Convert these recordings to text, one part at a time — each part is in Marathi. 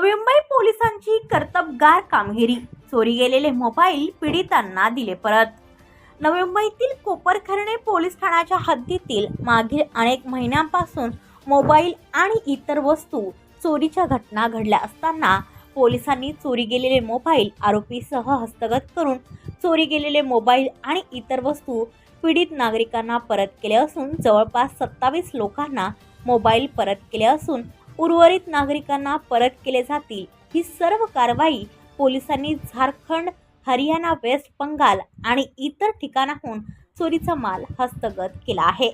नवी मुंबई पोलिसांची कर्तबगार कामगिरी. चोरी गेलेले मोबाईल पीडितांना दिले परत. नवी मुंबईतील कोपरखर्णे पोलीस ठाण्याच्या हद्दीतील मागील अनेक महिन्यांपासून मोबाईल आणि इतर वस्तू चोरीच्या घटना घडल्या असताना पोलिसांनी चोरी गेलेले मोबाईल आरोपीसह हस्तगत करून चोरी गेलेले मोबाईल आणि इतर वस्तू पीडित नागरिकांना परत केले असून जवळपास सत्तावीस लोकांना मोबाईल परत केले असून उर्वरित नागरिकांना परत केले जातील. ही सर्व कारवाई पोलिसांनी झारखंड हरियाणा वेस्ट बंगाल आणि इतर ठिकाणाहून चोरीचा माल हस्तगत केला आहे.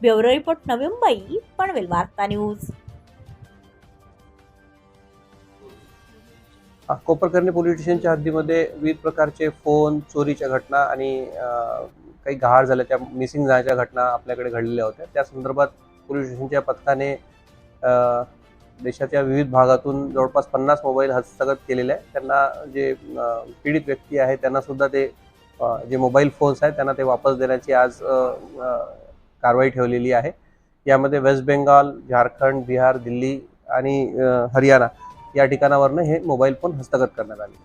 ब्युरो रिपोर्ट नवी मुंबई पनवेल वार्ता न्यूज. कोपरकरणी कोपरकर्णी पोलीस स्टेशनच्या हद्दीमध्ये विविध प्रकारचे फोन चोरीच्या घटना आणि काही गहाळ झाल्याच्या मिसिंग जाण्याच्या घटना आपल्याकडे घडलेल्या होत्या. त्या संदर्भात पोलीस स्टेशनच्या पथकाने देशाच्या विविध भागातून जवळपास पन्नास मोबाईल हस्तगत केलेले आहे त्यांना जे पीडित व्यक्ती आहे त्यांना सुद्धा ते जे मोबाईल फोन्स आहेत त्यांना ते वापस देण्याची आज कारवाई ठेवलेली आहे. यामध्ये वेस्ट बेंगाल झारखंड बिहार दिल्ली आणि हरियाणा या ठिकाणावरनं हे मोबाईल फोन हस्तगत करण्यात आले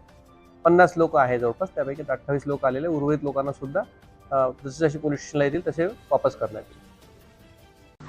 पन्नास लोक आहे जवळपास त्यापैकी अठ्ठावीस लोक आलेले उर्वरित लोकांना सुद्धा जसे जसे पोलीस स्टेशनला येतील तसे वापस करण्यात येईल